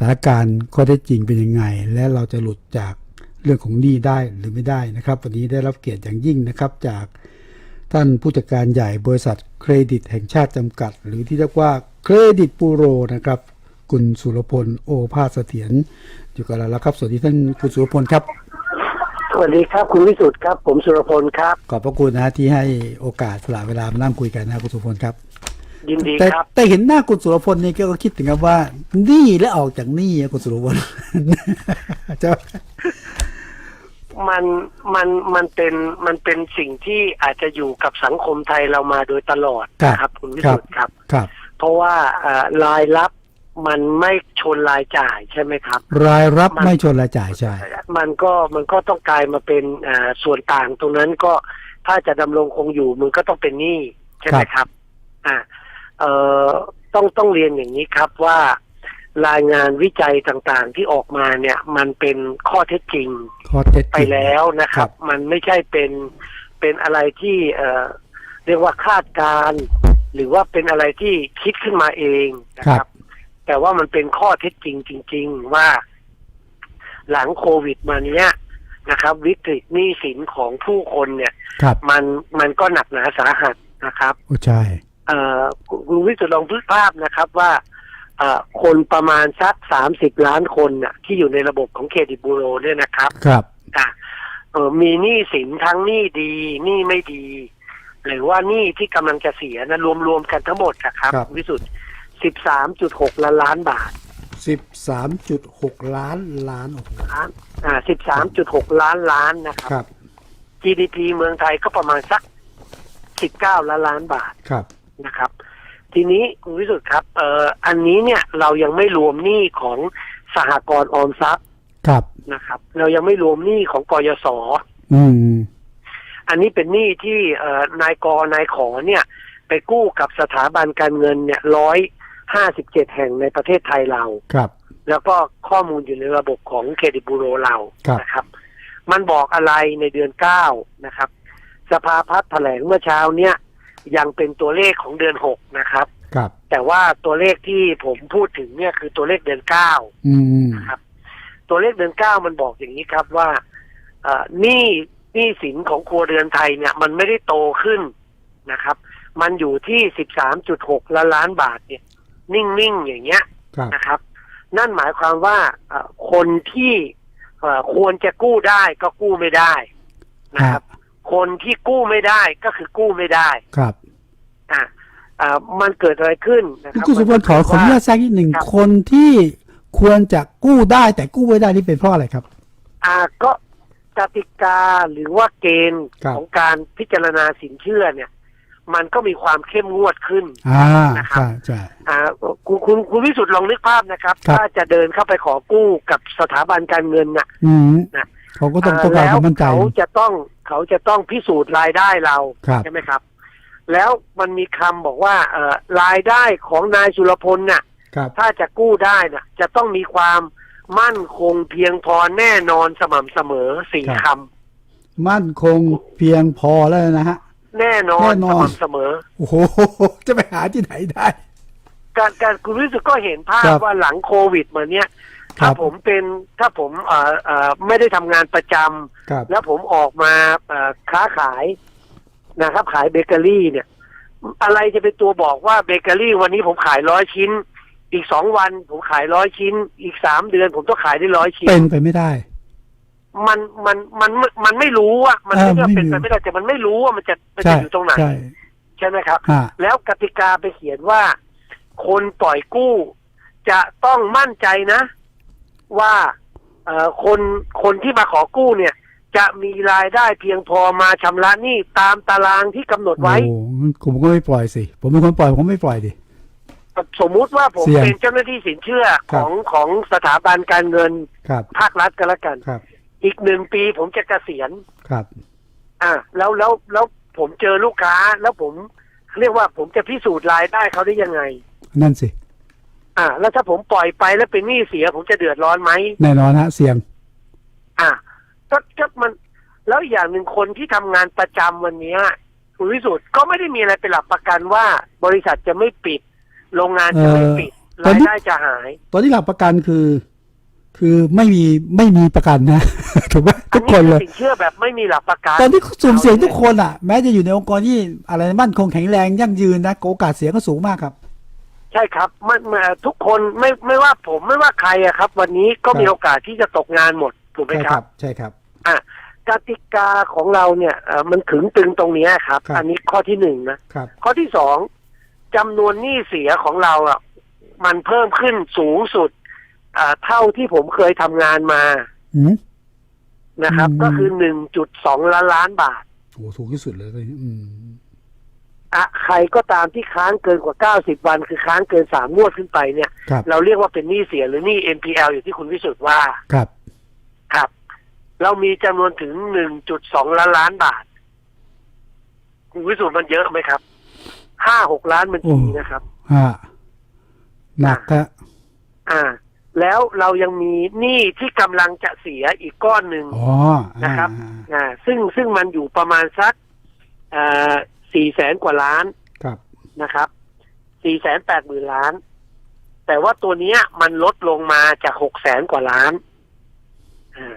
ถานการณ์ข้อเท็จจริงเป็นยังไง และเราจะหลุดจากเรื่องของหนี้ได้หรือไม่ได้นะครับ วันนี้ได้รับเกียรติอย่างยิ่งนะครับจากท่านผู้จัดการใหญ่บริษัทเครดิตแห่งชาติจำกัด หรือที่เรียกว่าเครดิตบูโรนะครับคุณสุรพลโอภาสเสถียรอยู่กับเราแล้วครับ สวัสดีท่านคุณสุรพลครับ สวัสดีครับ คุณวิสุทธ์ครับ ผมสุรพลครับ ขอบพระคุณนะที่ให้โอกาสสละเวลามานั่งคุยกันนะคุณสุรพลครับ ยินดีแต่ครับ แต่เห็นหน้าคุณสุรพลนี่ก็คิดถึงครับว่าหนี้และออกจากหนี้อะคุณสุรพลจะมันมันมันเป็นมันเป็นสิ่งที่อาจจะอยู่กับสังคมไทยเรามาโดยตลอดนะครับคุณวิสุทธ์ครับ ครับ เพราะว่าเอ่อรายรับมันไม่ชนรายจ่ายใช่ไหมครับ รายรับมันไม่ชนรายจ่ายใช่ มันก็มันก็ต้องกลายมาเป็นอ่าส่วนต่างตรงนั้นก็ถ้าจะดำรงคงอยู่มันก็ต้องเป็นหนี้ใช่ไหมครับ อ่า เอ่อต้องต้องเรียนอย่างนี้ครับว่ารายงานวิจัยต่างๆที่ออกมาเนี่ย มันเป็นข้อเท็จจริงข้อเท็จจไปริงแล้วนะคครัรับบมันไม่ใช่เป็นเป็นอะไรที่เอ่อเรียกว่าคาดการณ์หรือว่าเป็นอะไรที่คิดขึ้นมาเองนะคครัรับบแต่ว่ามันเป็นข้อเท็จจริงจริง ๆ ว่า หลังโควิดมาเนี้ยนะครับ วิกฤตหนี้สินของผู้คนเนี่ยครับมันมันก็หนักหนาสาหัสนะครับโอ้ใช่เอ่อ คุณวิสุทธ์ลองพึกภาพนะครับว่าเอ่อคนประมาณสักสามสิบล้านคนน่ะที่อยู่ในระบบของเครดิตบูโรเนี่ยนะครับครับอะเออมีหนี้สินทั้งหนี้ดีหนี้ไม่ดี หรือว่าหนี้ที่กำลังจะเสียนะรวมๆกันทั้งหมดนะครับครับ วิสุทธ์สิบสามจุดหกล้านล้านบาทสิบสามจุดหกล้านล้านโอ้โหล้านอ่าสิบสามจุดหกล้านล้านนะครับครับ GDP เมืองไทยก็ประมาณสักสิบเก้าล้านล้านบาทครับ นะครับ ทีนี้คุณวิสุทธ์ครับเอ่ออันนี้เนี่ยเรายังไม่รวมหนี้ของสหกรณ์ออมทรัพย์ครับนะครับ เรายังไม่รวมหนี้ของกยศอืม อันนี้เป็นหนี้ที่เอ่อนายกนายขอเนี่ย ไปกู้กับสถาบันการเงินเนี่ยร้อยห้าสิบเจ็ดแห่งในประเทศไทยเราครับ แล้วก็ข้อมูลอยู่ในระบบของเครดิตบูโรเราครับ นะครับ มันบอกอะไรในเดือนเก้านะครับ สภาพัฒน์แถลงเมื่อเช้าเนี่ย ยังเป็นตัวเลขของเดือนหกนะครับ ครับ แต่ว่าตัวเลขที่ผมพูดถึงเนี่ยคือตัวเลขเดือนเก้าอืมนะครับ ตัวเลขเดือนเก้ามันบอกอย่างนี้ครับว่าเอ่อหนี้หนี้สินของครัวเรือนไทยเนี่ย มันไม่ได้โตขึ้นนะครับ มันอยู่ที่สิบสามจุดหกล้านล้านบาทเนี่ย นิ่งๆอย่างเงี้ยครับนะครับ นั่นหมายความว่าเอ่อคนที่เอ่อควรจะกู้ได้ก็กู้ไม่ได้นะครับ คนที่กู้ไม่ได้ก็คือกู้ไม่ได้ ครับ อะอ่ามันเกิดอะไรขึ้นนะคนี่รับคุณสุรพลขอขออนุญาตแทรกนิดหนึ่งครับคนที่ควรจะกู้ได้แต่กู้ไม่ได้นี่เป็นเพราะอะไรครับ อ่าก็กติกาหรือว่าเกณฑ์ครับของการพิจารณาสินเชื่อเนี่ย มันก็มีความเข้มงวดขึ้นอ่านะครับใช่ใช่อ่าคุณคุณคุณวิสุทธ์ลองนึกภาพนะครับครับ ถ้าจะเดินเข้าไปขอกู้กับสถาบันการเงินน่ะอืมนะ เขาก็ต้องต้องการความมั่นใจแล้วเขาจะต้องเขาจะต้องพิสูจน์รายได้เราครับใช่ไหมครับ แล้วมันมีคำบอกว่าเอ่อรายได้ของนายสุรพลน่ะครับถ้าจะกู้ได้น่ะ จะต้องมีความมั่นคงเพียงพอแน่นอนสม่ำเสมอสี่คครับำมั่นคงเพียงพอแล้วนะฮะแน่นอนแน่นสอนม่ำเสมอโอ้โหจะไปหาที่ไหนได้ การการคุณวิสุทธ์ก็เห็นภาพครับว่าหลังโควิดมาเนี้ยครั ถ้าบผมเป็นถ้าผมเอ่อเอ่อไม่ได้ทำงานประจำครับแล้วผมออกมาเอ่อค้าขายนะครับ ขายเบเกอรี่เนี่ย อะไรจะเป็นตัวบอกว่าเบเกอรี่วันนี้ผมขายร้อยชิ้น อีกสองวันผมขายร้อยชิ้น อีกสามเดือนผมต้องขายได้ร้อยชิ้น เป็นไปไม่ได้ มันมันมันมันไม่รู้อะมันเออไม่ใช่ไม่เป็นรู้ไปไม่ได้แต่มันไม่รู้ว่ามันจะมันใช่จะอยู่ตรงไหนใช่ใช่ไหมครับฮะแล้วกติกาไปเขียนว่า คนปล่อยกู้จะต้องมั่นใจนะ ว่าเอ่อคนคนที่มาขอกู้เนี่ย จะมีรายได้เพียงพอมาชำระหนี้ตามตารางที่กำหนดไว้โอ้ผมก็ไม่ปล่อยสิ ผมเป็นคนปล่อยผมไม่ปล่อยดิสมมุติว่าผมเสี่ยงเป็นเจ้าหน้าที่สินเชื่อครัขบองของสถาบันการเงินครับภาครัฐก็แล้วกันครับอีกหนึ่งปีผมจะเกษียณครับ อ่า แล้วแล้วแล้วผมเจอลูกค้าแล้วผมเรียกว่าผมจะพิสูจน์รายได้เขาได้ยังไง นั่นสิ อ่า แล้วถ้าผมปล่อยไปแล้วเป็นหนี้เสียผมจะเดือดร้อนไหมแน่นอนฮะเสี่ยง อ่าก็ก็มัน แล้วอย่างหนึ่งคนที่ทำงานประจำวันเนี้ยคุณวิสุทธ์ก็ไม่ได้มีอะไรเป็นหลักประกันว่า บริษัทจะไม่ปิด โรงงานจะไม่ปิดตอนรายนี้ได้จะหายตอนนี้หลักประกันคือ คือไม่มีไม่มีประกันนะถูกไหมอัทุกคนเลยสินเชื่อแบบไม่มีหลักประกันตอนนี้สุ่มเสี่ยงทุกคนอะ แม้จะอยู่ในองค์กรที่อะไรมั่นคงแข็งแรงยั่งยืนนะโอกาสเสียก็สูงมากครับ ใช่ครับมันมันทุกคนไม่ไม่ว่าผมไม่ว่าใครอะครับ วันนี้ก็มีครับโอกาสที่จะตกงานหมดถูกไหมใช่คครัรับบใช่ครับอะกติกาของเราเนี่ยเอ่อมันขึงตึงตรงเนี้ยครับ ครับ อันนี้ข้อที่หนึ่งนะ ครับ ข้อที่สองจำนวนหนี้เสียของเราอะมันเพิ่มขึ้นสูงสุดอ่าเท่าที่ผมเคยทำงานมาอืม นะครับ อืม ก็คือหนึ่งจุดสองล้านล้านบาทโอ้สูงที่สุดเลยอืม อะใครก็ตามที่ค้างเกินกว่าเก้าสิบวัน คือค้างเกินสามงวดขึ้นไปเนี่ยครับเราเรียกว่าเป็นหนี้เสียหรือหนี้ NPL อย่างที่คุณวิสุทธ์ว่าครับ ครับ เรามีจำนวนถึงหนึ่งจุดสองล้านล้านบาท คุณวิสุทธ์มันเยอะไหมครับห้าหกล้านบัญชีนะครับฮะหนักฮะอ่า แล้วเรายังมีหนี้ที่กำลังจะเสียอีกก้อนหนึ่งอ๋ออ่านะครับอ่าอ่า ซึ่งซึ่งมันอยู่ประมาณสักอ่า สี่แสนกว่าล้านครับนะครับสี่แสนแปดหมื่นล้าน แต่ว่าตัวเนี้ยมันลดลงมาจากหกแสนกว่าล้านอ่า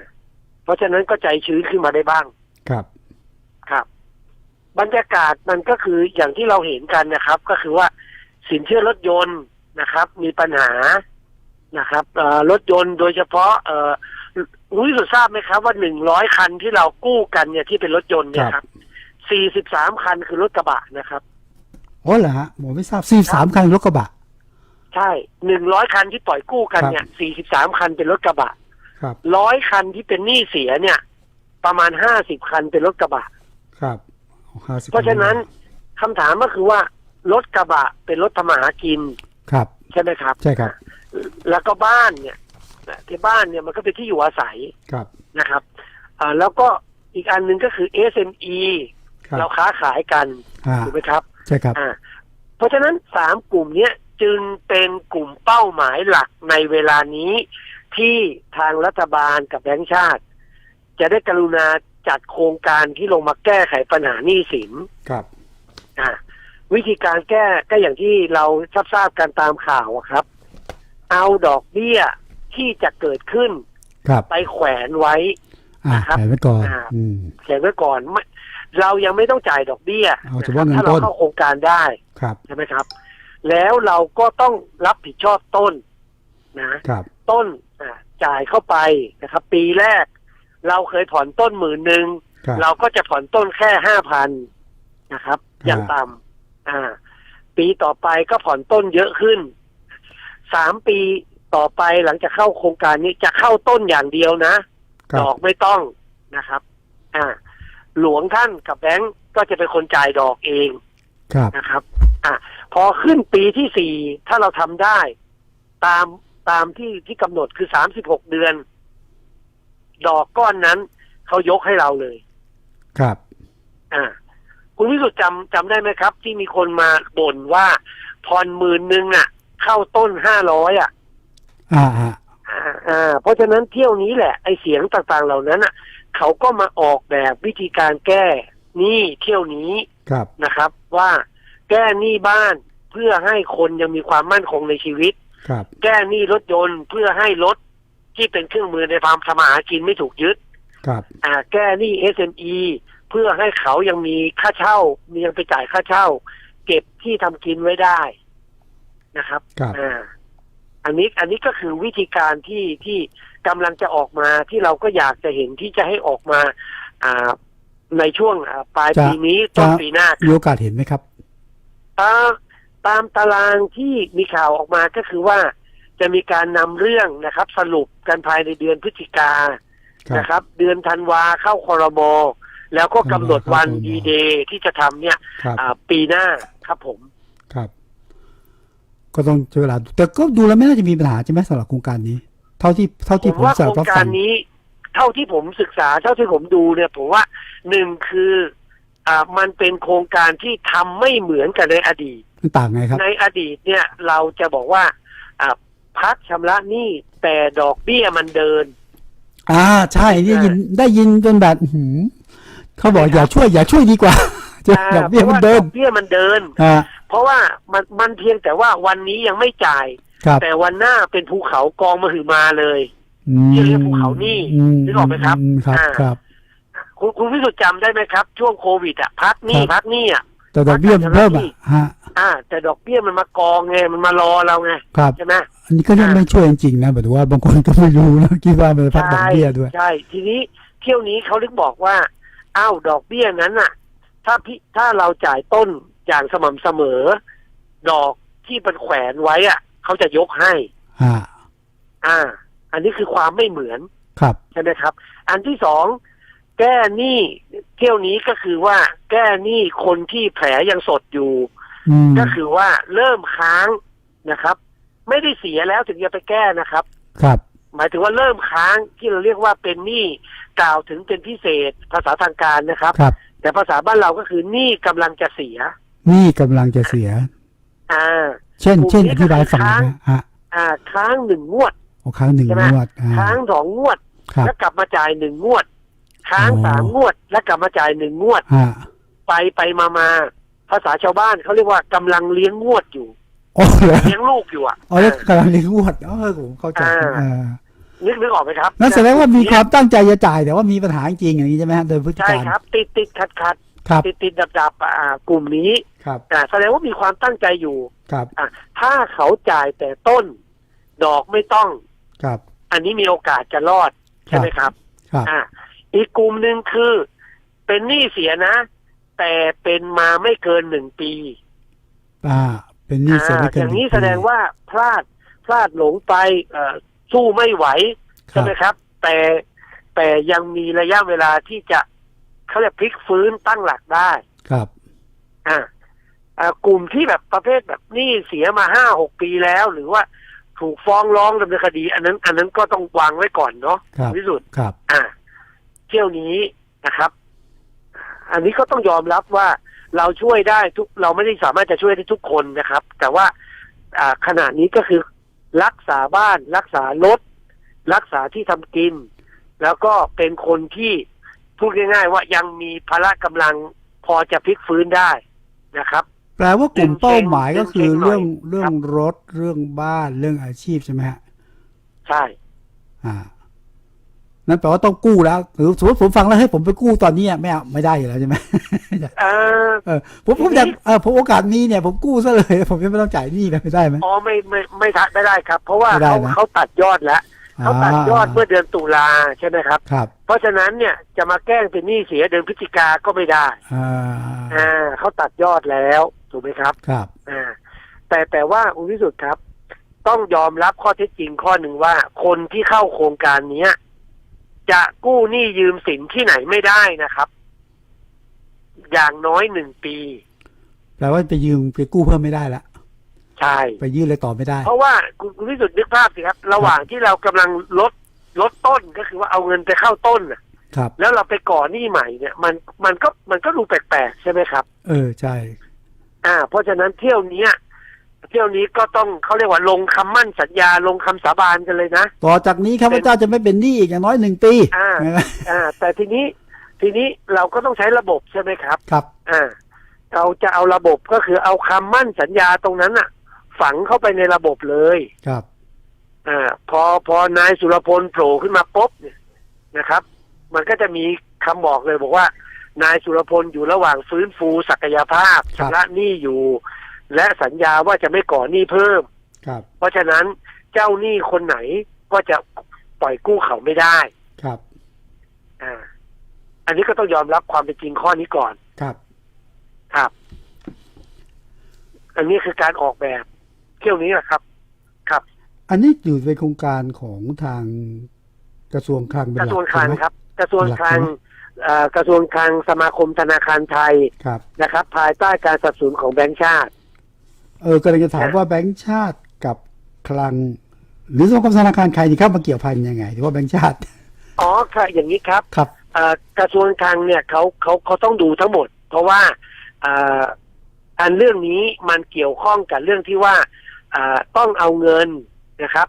เพราะฉะนั้นก็ใจชื้นขึ้นมาได้บ้างครับครับ บรรยากาศมันก็คืออย่างที่เราเห็นกันนะครับ ก็คือว่าสินเชื่อรถยนต์นะครับ มีปัญหานะครับเอ่อรถยนต์โดยเฉพาะเอ่อรู้สุดทราบไหมครับ ว่าหนึ่งร้อยคันที่เรากู้กันเนี่ยที่เป็นรถยนต์เนี่ยครับ สี่สิบสามคันคือรถกระบะนะครับอ๋อเหรอฮะผมไม่ทราบสี่สามคันรถกระบะ ใช่หนึ่งร้อยคันที่ปล่อยกู้กันเนี่ยสี่สิบสามคันเป็นรถกระบะครับร้อยคันที่เป็นหนี้เสียเนี่ย ประมาณห้าสิบคันเป็นรถกระบะ ครับห้สิบเพราะฉะนั้นคำถามก็คือว่ารถกระบะเป็นรถทำมาหากินครับ ใช่ไหมครับ ใช่ครับ แล้วก็บ้านเนี่ยที่บ้านเนี่ยมันก็เป็นที่อยู่อาศัยครับนะครับอ่าแล้วก็อีกอันหนึ่งก็คือ SME ครับเราค้าขายกันอ่า ถูกไหมครับใช่ครับอ่าเพราะฉะนั้นสามกลุ่มเนี้ยจึงเป็นกลุ่มเป้าหมายหลักในเวลานี้ ที่ทางรัฐบาลกับแบงก์ชาติ จะได้กรุณาจัดโครงการที่ลงมาแก้ไขปัญหาหนี้สิน ครับอ่าวิธีการแก้ก็อย่างที่เราทราบทราบกันตามข่าวอะครับ เอาดอกเบี้ยที่จะเกิดขึ้นครับไปแขวนไว้ อ่านะครับแผนไว้ก่อนอ่า อืมแขวนไว้ก่อนไม่ เรายังไม่ต้องจ่ายดอกเบี้ยเอาเฉพาะเงินถ้าเราต้น เข้าโครงการได้ครับใช่ไหมครับ แล้วเราก็ต้องรับผิดชอบต้นนะ ครับ ต้นอ่าจ่ายเข้าไปนะครับ ปีแรก เราเคยผ่อนต้นหมื่นหนึ่งครับ เราก็จะผ่อนต้นแค่ห้าพันนะครับอย่างต่ำอ่า ปีต่อไปก็ผ่อนต้นเยอะขึ้นสามปีต่อไปหลังจากเข้าโครงการนี้จะเข้าต้นอย่างเดียวนะ ครัดบ อกไม่ต้องนะครับ อ่า หลวงท่านกับแบงก์ก็จะเป็นคนจ่ายดอกเองครับนะครับอ่าพอขึ้นปีที่สี่ถ้าเราทำได้ ตามตามที่ที่กำหนดคือสามสิบหกเดือน ดอกก้อนนั้นเขายกให้เราเลย ครับอ่าคุณวิสุทธ์จำจำได้ไหมครับ ที่มีคนมาบ่นว่าผ่อนหมื่นหนึ่งอะ เข้าต้นห้าร้อยอะ อ่าอ่าอ่าอ่าเพราะฉะนั้นเที่ยวนี้แหละไอเสียงต่างๆเหล่านั้นอะ เขาก็มาออกแบบวิธีการแก้หนี้เที่ยวนี้ครับนะครับ ว่าแก้หนี้บ้านเพื่อให้คนยังมีความมั่นคงในชีวิต ครับ แก้หนี้รถยนต์เพื่อให้รถที่เป็นเครื่องมือในความทำมาหากินไม่ถูกยึด ครับ อ่า แก้หนี้ SME เพื่อให้เขายังมีค่าเช่ามียังไปจ่ายค่าเช่า เก็บที่ทำกินไว้ได้นะครับครับอ่าอันนี้อันนี้ก็คือวิธีการที่ที่ กำลังจะออกมาที่เราก็อยากจะเห็นที่จะให้ออกมาอ่าในช่วงอ่าปลายจะปีนี้ต้นปีหน้าครับมีโอกาสเห็นไหมครับอ่าตามตารางที่มีข่าวออกมาก็คือว่าจะมีการนำเรื่องนะครับ สรุปกันภายในเดือนพฤศจิกาครับนะครับ เดือนธันวาเข้าคอรมอแล้วก็กำหนดวันเข้าครมดีเดย์ที่จะทำเนี่ยครับอ่าปีหน้าครับผมครับ ก็ต้องใช้เวลาดูแต่ก็ดูแล้วไม่น่าจะมีปัญหาใช่ไหมสำหรับโครงการนี้ เท่าที่เท่าผที่มผมว่าสาโครรงรับกาฟัรงนี้ เท่าที่ผมศึกษา เท่าที่ผมดูเนี่ยผมว่าหนึ่งคืออ่ามันเป็นโครงการที่ทำไม่เหมือนกับในอดีตมันต่างไงครับ ในอดีตเนี่ยเราจะบอกว่าอ่าพักชำระหนี้แต่ดอกเบี้ยมันเดิน อ่าใช่ได้ยินได้ยินจนแบบอื้อหือเขาบอกอย่าช่วย อย่าช่วยดีกว่าจะอ่าดอกเบี้ยพราะมันว่าเดิดนอกเบี้ยมันเดินอ่าเพราะว่ามันมันเพียงแต่ว่าวันนี้ยังไม่จ่ายครับ แต่วันหน้าเป็นภูเขากองมหึมาเลยอืมที่เรียกภูเขานี่นึกออกไหมครับมครับอ่าครับคุณคุณวิสุทธ์จำได้ไหมครับ ช่วงโควิดอะพักหนี่ครับพักหนี่อะแต่ดอกเบี้ยมันเพิ่มอะฮะอ่า แต่ดอกเบี้ยมันมากองไงมันมารอเราไงครับใช่ไหมอันนี้ก็ยังไม่ช่วยจริงๆนะแบบว่าบางคนก็ไม่รู้นะคิดว่ามันพักดอกเบี้ยด้วยใช่ทีนี้เที่ยวนี้เขาลึกบอกว่าอ้าวดอกเบี้ยนั้นน่ะ ถ้าพี่ถ้าเราจ่ายต้นอย่างสม่ำเสมอ ดอกที่เป็นแขวนไว้อะ เขาจะยกให้ฮะอ่า อันนี้คือความไม่เหมือนครับใช่ไหมครับ อันที่สองแก้หนี้เที่ยวนี้ก็คือว่า แก้หนี้คนที่แผลยังสดอยู่อืมก็คือว่าเริ่มค้างนะครับ ไม่ได้เสียแล้วถึงจะไปแก้นะครับ ครับ หมายถึงว่าเริ่มค้างที่เราเรียกว่าเป็นหนี้กล่าวถึงเป็นพิเศษภาษาทางการนะครับครับ แต่ภาษาบ้านเราก็คือหนี้กำลังจะเสียนี่กำลังจะเสีย อ่า เช่นกลุ่มเช่นนี้อธิบายฝั่งก็คือค้างนะฮะอ่า ค้างหนึ่งงวดโอ้ครั้งหนึ่งใช่ไหมงวดอ่าค้างสองงวดครับแล้วกลับมาจ่ายหนึ่งงวด ค้างอ๋อสามงวด แล้วกลับมาจ่ายหนึ่งงวดฮะไปไปมามาภาษาชาวบ้านเขาเรียกว่ากำลังเลี้ยงงวดอยู่โอ้เหรอเลี้ยงลูกอยู่อะอ๋อแล้วกำลังเลี้ยงงวดเออผมเข้าใจอ่าอ่านึกนึกออกไหมครับนั่นแสดงว่ามีความตั้งใจจะจ่ายแต่ว่ามีปัญหาจริงอย่างนี้ใช่ไหมฮะโดยพฤติใช่การครับ ติดติดขัดขัดครับ ติดติดดับดับอ่ากลุ่มนี้ครับอ่าแสดงว่ามีความตั้งใจอยู่ครับอะถ้าเขาจ่ายแต่ต้น ดอกไม่ต้องครับ อันนี้มีโอกาสจะรอดใช่ไหมครับครับอะอีกกลุ่มหนึ่งคือ เป็นหนี้เสียนะ แต่เป็นมาไม่เกินหนึ่งปี อ่า เป็นหนี้เสียไม่อ่าเกินอย่างนี้หงปีแสดงว่าพลาดพลาดหลงไปเอ่อสู้ไม่ไหวคใช่รับไหมครับ แต่แต่ยังมีระยะเวลาที่จะ เขาเรียกพลิกฟื้นตั้งหลักได้ครับอ่าอ่ากลุ่มที่แบบประเภทแบบหนี้เสียมาห้าหกปีแล้ว หรือว่าถูกฟ้องร้องดำเนินคดี อันนั้น อันนั้นก็ต้องวางไว้ก่อนเนาะครับที่สุดครับ อ่า เที่ยวนี้นะครับ อันนี้ก็ต้องยอมรับว่าเราช่วยได้ทุกเราไม่ได้สามารถจะช่วยได้ทุกคนนะครับ แต่ว่าอ่าขณะนี้ก็คือรักษาบ้าน รักษารถ รักษาที่ทำกิน แล้วก็เป็นคนที่ พูดง่าย ๆ ว่ายังมีพละกำลังพอจะพลิกฟื้นได้นะครับ แปลว่ากลุ่มเป้าหมายก็คือดึงเช็คหน่อยเรื่องเรื่องรถเรื่องบ้านเรื่องอาชีพใช่ไหมฮะใช่ อ่า นั่นแปลว่าต้องกู้แล้วหรือสมมติผมฟังแล้วให้ผมไปกู้ตอนนี้อะไม่เอาไม่ได้อยู่แล้วใช่ไหมเออเออผมผมอยากเออผมโอกาสมีเนี่ย ผมกู้ซะเลย ผมยังไม่ต้องจ่ายหนี้เลยไม่ได้ไหมอ๋อไม่ไม่ไม่ทักไม่ได้ครับ เพราะว่าไม่ได้เขานะเขาตัดยอดแล้ว เขาตัดยอดเมื่อเดือนตุลาใช่ไหมครับ ครับ เพราะฉะนั้นเนี่ยจะมาแกล้งเป็นหนี้เสียเดือนพฤศจิกาก็ไม่ได้อ่าอ่าเขาตัดยอดแล้วถูกไหมครับ ครับอ่าแต่แต่ว่าคุณวิสุทธ์ครับ ต้องยอมรับข้อเท็จจริงข้อหนึ่งว่า คนที่เข้าโครงการเนี้ย จะกู้หนี้ยืมสินที่ไหนไม่ได้นะครับ อย่างน้อยหนึ่งปีแปลว่าไปยืมไปกู้เพิ่มไม่ได้ละ ใช่ไปยื่นเลยต่อไม่ได้ เพราะว่าคุณคุณวิสุทธ์นึกภาพสิครับ ระหว่างที่เรากำลังลดลดต้นก็คือว่าเอาเงินไปเข้าต้นน่ะครับ แล้วเราไปก่อหนี้ใหม่เนี่ยมันมันก็มันก็ดูแปลกๆใช่ไหมครับ เออใช่ อ่า เพราะฉะนั้นเที่ยวเนี้ยเที่ยวนี้ก็ต้องเขาเรียกว่าลงคำมั่นสัญญาลงคำสาบานกันเลยนะ ต่อจากนี้ข้าพเจ้าจะไม่เป็นหนี้อีกอย่างน้อยหนึ่งปีอ่าอ่า แต่ทีนี้ทีนี้เราก็ต้องใช้ระบบใช่ไหมครับ ครับอ่าเราจะเอาระบบก็คือเอาคำมั่นสัญญาตรงนั้นอะ ฝังเข้าไปในระบบเลยครับอ่าพอพอนายสุรพลโผล่ขึ้นมาปุ๊บเนี่ยนะครับ มันก็จะมีคำบอกเลยบอกว่า นายสุรพลอยู่ระหว่างฟื้นฟูศักยภาพครับชำระหนี้อยู่ และสัญญาว่าจะไม่ก่อหนี้เพิ่มครับ เพราะฉะนั้นเจ้าหนี้คนไหนก็จะปล่อยกู้เขาไม่ได้ครับอ่าอันนี้ก็ต้องยอมรับความเป็นจริงข้อนี้ก่อนครับ ครับ อันนี้คือการออกแบบ เที่ยวนี้แหละครับ ครับ อันนี้อยู่ในโครงการของทางกระทรวงคลังเป็นกหระลักทรวงคลังใช่ไหมครับ กระทรวงคลังหลักใช่ไหมเอ่อกระทรวงคลังสมาคมธนาคารไทยครับนะครับ ภายใต้การสนับสนุนของแบงก์ชาติ เออกำลังจะถามว่าแบงก์ชาติกับคลัง หรือสมาคมธนาคารใครนี่เข้ามาเกี่ยวพันยังไงหรือว่าแบงก์ชาติ อ๋อค่ะอย่างนี้ครับครับเอ่อกระทรวงคลังเนี่ยเขาเขาเขาต้องดูทั้งหมด เพราะว่าเอ่ออันเรื่องนี้มันเกี่ยวข้องกับเรื่องที่ว่าเอ่อ ต้องเอาเงินนะครับ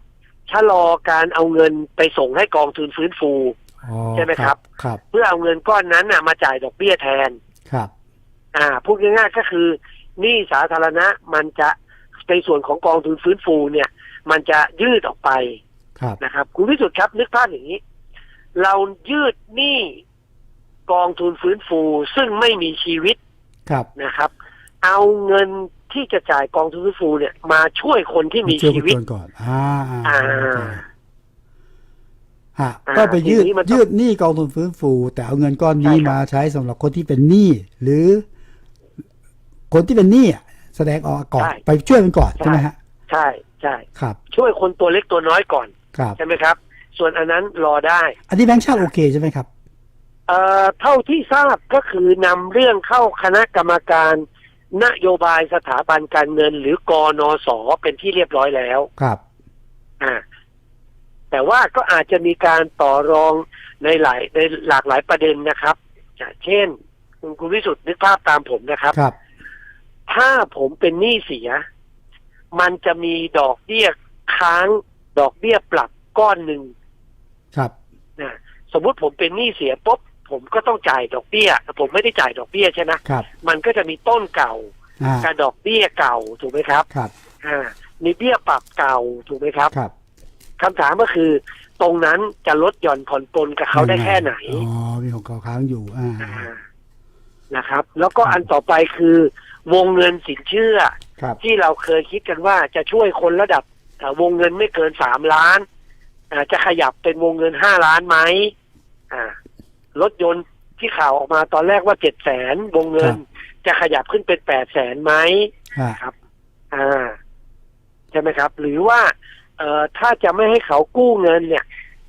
ชะลอการเอาเงินไปส่งให้กองทุนฟื้นฟูอ๋อใช่ไหมครับครับ เพื่อเอาเงินก้อนนั้นน่ะมาจ่ายดอกเบี้ยแทนครับ อ่าพูดง่ายๆก็คือหนี้สาธารณะมันจะในส่วนของกองทุนฟื้นฟูเนี่ย มันจะยืดออกไปครับนะครับ คุณวิสุทธ์ครับ นึกภาพอย่างนี้ เรายืดหนี้กองทุนฟื้นฟูซึ่งไม่มีชีวิตครับนะครับ เอาเงิน ที่จะจ่ายกองทุนฟื้นฟูเนี่ย มาช่วยคนที่มีเชื่อชีคุณวิตชวนก่อน อ่าอ่าอ่าโอเคฮะอ่าก็ไปยืดทีนี้มันต้องยืดหนี้กองทุนฟื้นฟู แต่เอาเงินก้อนนี้ใช่ครับมาใช้สำหรับคนที่เป็นหนี้หรือ คนที่เป็นหนี้อะแสดงออกก่อนไปช่วยมันก่อนใช่ไหมฮะใช่ใช่ครับ ช่วยคนตัวเล็กตัวน้อยก่อนครับใช่ไหมครับ ส่วนอันนั้นรอได้ อันนี้แบงค์ชาติโอเคใช่ไหมครับเอ่อเท่าที่ทราบก็คือนำเรื่องเข้าคณะกรรมการ นโยบายสถาบันการเงินหรือกอนอสอเป็นที่เรียบร้อยแล้วครับ อ่า แต่ว่าก็อาจจะมีการต่อรองในหลายในหลากหลายประเด็นนะครับอ่าเช่น คุณคุณวิสุทธ์นึกภาพตามผมนะครับครับ ถ้าผมเป็นหนี้เสีย มันจะมีดอกเบี้ยค้าง ดอกเบี้ยปรับก้อนหนึ่งครับนะสมมุติผมเป็นหนี้เสียปุ๊บ ผมก็ต้องจ่ายดอกเบี้ยแต่ผมไม่ได้จ่ายดอกเบี้ยใช่ไหมครับมันก็จะมีต้นเก่าอ่ากับดอกเบี้ยเก่าถูกไหมครับครับอ่ามีเบี้ยปรับเก่าถูกไหมครับครับคำถามก็คือ ตรงนั้นจะลดหย่อนผ่อนปลนกับเขาได้แค่ไหน อ๋อมีของเขาค้างอยู่อ่า อ่านะครับ แล้วก็อันต่อไปคือ วงเงินสินเชื่อ ครับที่เราเคยคิดกันว่าจะช่วยคนระดับเอ่อวงเงินไม่เกินสามล้านอ่าจะขยับเป็นวงเงินห้าล้านไหมอ่า รถยนต์ที่ข่าวออกมาตอนแรกว่าเจ็ดแสนวงเงิน จะขยับขึ้นเป็นแปดแสนไหมอ่าอ่า ใช่ไหมครับ หรือว่า เอ่อถ้าจะไม่ให้เขากู้เงินเนี่ย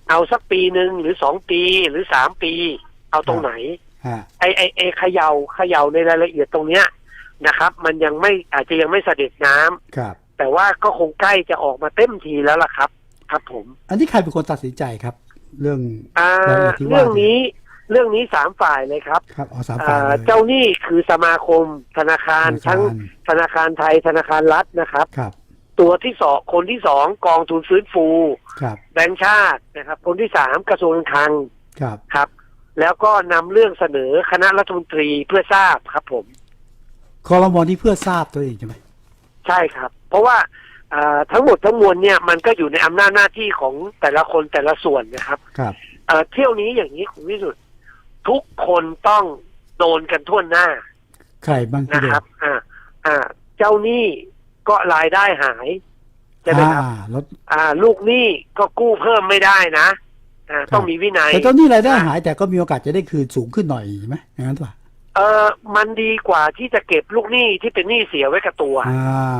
เอาสักปีหนึ่งหรือสองปีหรือสามปี เอาตรงไหนฮะไอไอไอเขยา่าเขย่าในรายละเอียดตรงเนี้ยนะครับ มันยังไม่อาจจะยังไม่เสด็จน้ำครับ แต่ว่าก็คงใกล้จะออกมาเต็มทีแล้วล่ะครับ ครับผม อันนี้ใครเป็นคนตัดสินใจครับ เรื่องอ่ารายละเอียดที่ว่าเรื่องนี้ เรื่องนี้สามฝ่ายเลยครับครับเอาสามอ่ฝ่ายาเลยเจ้าหนี้คือสมาคมธนาคารธนาคารทั้งธนาคารไทยธนาคารรัฐนะครับครับ ตัวที่สองคนที่สองกองทุนฟื้นฟูครับแบงก์ชาตินะครับ คนที่สามกระทรวงการคลังครับครับ แล้วก็นำเรื่องเสนอคณะรัฐมนตรีเพื่อทราบครับผมคอรมอที่เพื่อทราบตัวเองใช่ไหมใช่ครับ เพราะว่าอ่าทั้งหมดทั้งมวลเนี่ยมันก็อยู่ในอำนาจหน้าที่ของแต่ละคนแต่ละส่วนนะครับ ครับเอ่อเที่ยวนี้อย่างนี้คุณวิสุทธ์ ทุกคนต้องโดนกันทั่วหน้า ใครบ้างที่นะโดครับ อ่า อ่า เจ้าหนี้ก็รายได้หายใช่ไหมครับอ่าลดอ่า ลูกหนี้ก็กู้เพิ่มไม่ได้นะอ่าต้องมีวินัยแต่เจ้าหนี้รายได้หาย แต่ก็มีโอกาสจะได้คืนสูงขึ้นหน่อยใช่ไหมอย่างนั้นป่ะเออมันดีกว่าที่จะเก็บลูกหนี้ที่เป็นหนี้เสียไว้กับตัว อ่า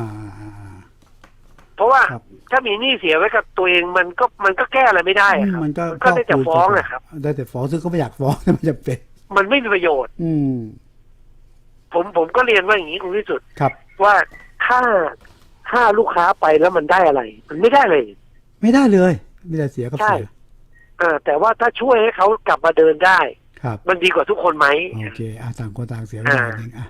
เพราะว่าครับถ้ามีหนี้เสียไว้กับตัวเองมันก็มันก็แก้อะไรไม่ได้อะครับมันก็ก็ได้แต่ฟ้องนะครับ ได้แต่ฟ้องซึ่งก็ไม่อยากฟ้องมันจะเป็น มันไม่มีประโยชน์ อืม ผมผมก็เรียนว่าอย่างนี้คุณวิสุทธ์ครับ ว่าถ้าถ้าลูกค้าไปแล้วมันได้อะไร มันไม่ได้เลย ไม่ได้เลย ไม่ได้เสียก็ใช่เสียอ่าแต่ว่าถ้าช่วยให้เขากลับมาเดินได้ครับมันดีกว่าทุกคนไหมโอเคอะต่างคนต่างเสียไปอ่าหนึ่งอะ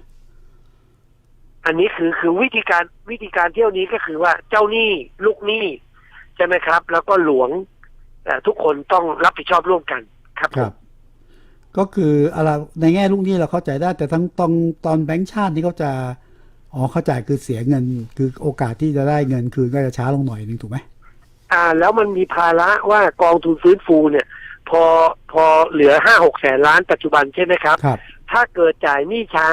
อันนี้คือคือวิธีการวิธีการเที่ยวนี้ก็คือว่าเจ้าหนี้ลูกหนี้ใช่ไหมครับ แล้วก็หลวงเอ่อทุกคนต้องรับผิดชอบร่วมกันครับครับ ก็คืออะไรในแง่ลูกหนี้เราเข้าใจได้ แต่ทั้งตอนตอนแบงก์ชาตินี่เขาจะอ๋อเข้าใจคือเสียเงิน คือโอกาสที่จะได้เงินคืนก็จะช้าลงหน่อยนึงถูกไหมอ่า แล้วมันมีภาระว่ากองทุนฟื้นฟูเนี่ย พอพอเหลือห้าหกแสนล้านปัจจุบันใช่ไหมครับครับ ถ้าเกิดจ่ายหนี้ช้า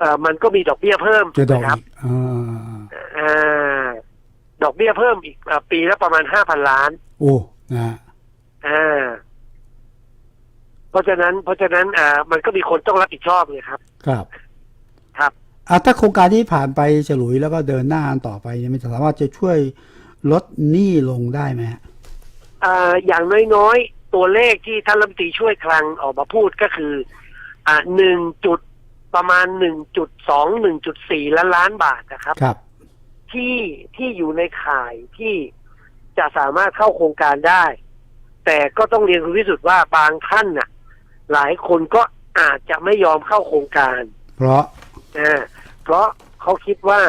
เอ่อมันก็มีดอกเบี้ยเพิ่มจะดอกถูกไหมครับอีกอ่าอ่าดอกเบี้ยเพิ่มอีกอ่าปีละประมาณห้าพันล้าน โอ้นะอ่า เพราะฉะนั้น เพราะฉะนั้นอ่ามันก็มีคนต้องรับผิดชอบไงครับ ครับครับ อะถ้าโครงการนี้ผ่านไปฉลุยแล้วก็เดินหน้าต่อไปเนี่ยมันสามารถจะช่วยลดหนี้ลงได้ไหมฮะอ่าอย่างน้อยๆ ตัวเลขที่ท่านรัฐมนตรีช่วยคลังออกมาพูดก็คืออ่าหนึ่งจุด ประมาณหนึ่งจุดสองหนึ่งจุดสี่ล้านล้านบาทนะครับครับ ที่ที่อยู่ในข่ายที่จะสามารถเข้าโครงการได้ แต่ก็ต้องเรียนคุณวิสุทธ์ว่าบางท่านน่ะ หลายคนก็อาจจะไม่ยอมเข้าโครงการ เพราะนะเพราะเขาคิดว่า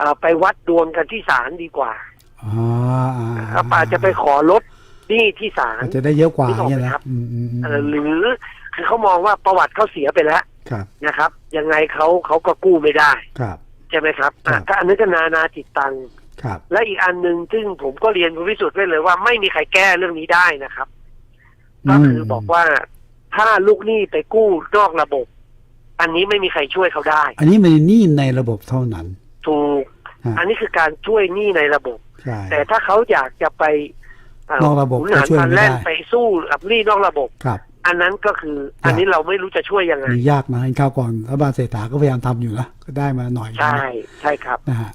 อ่าไปวัดดวงกันที่ศาลดีกว่าอ่าอ่าครับอาจจะไปขอลดหนี้ที่ศาลอาจจะได้เยอะกว่านึกออกไหมเนี่ยนะครับอืมอืมอืมเอ่อหรือคือเขามองว่าประวัติเขาเสียไปแล้ว ครับนะครับ ยังไงเขาเขาก็กู้ไม่ได้ครับใช่ไหมครับอะครับก็อันนี้ก็นานาจิตตังครับ และอีกอันหนึ่งซึ่งผมก็เรียนคุณพิสุทธิ์ไว้เลยว่าไม่มีใครแก้เรื่องนี้ได้นะครับ ก็คือบอกว่าถ้าลูกหนี้ไปกู้นอกระบบ อันนี้ไม่มีใครช่วยเขาได้ อันนี้มันหนี้ในระบบเท่านั้น ถูกฮะอันนี้คือการช่วยหนี้ในระบบใช่แต่ถ้าเขาอยากจะไปเนอกระบบหุนหันก็ช่วยพลันไม่ได้แล่นไปสู้กับหนี้นอกระบบครับ อันนั้นก็คือ อันนี้เราไม่รู้จะช่วยยังไงมียากนะเห็นข้าวก่อนรัฐบาลเศรษฐาก็พยายามทำอยู่นะก็ได้มาหน่อยนะใช่ใช่ครับนะฮะ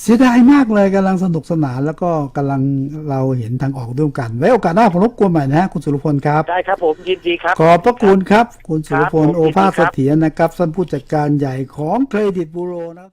เสียดายมากเลยกำลังสนุกสนาน แล้วก็กำลังเราเห็นทางออกร่วมกัน ไว้โอกาสหน้าผมรบกวนใหม่นะฮะคุณสุรพลครับ ได้ครับผมยินดีครับ ขอบพระคุณครับ คุณสุรพลครับผมโอภาสยินดีครับเสถียรนะครับท่านผู้จัดการใหญ่ของเครดิตบูโรนะครับ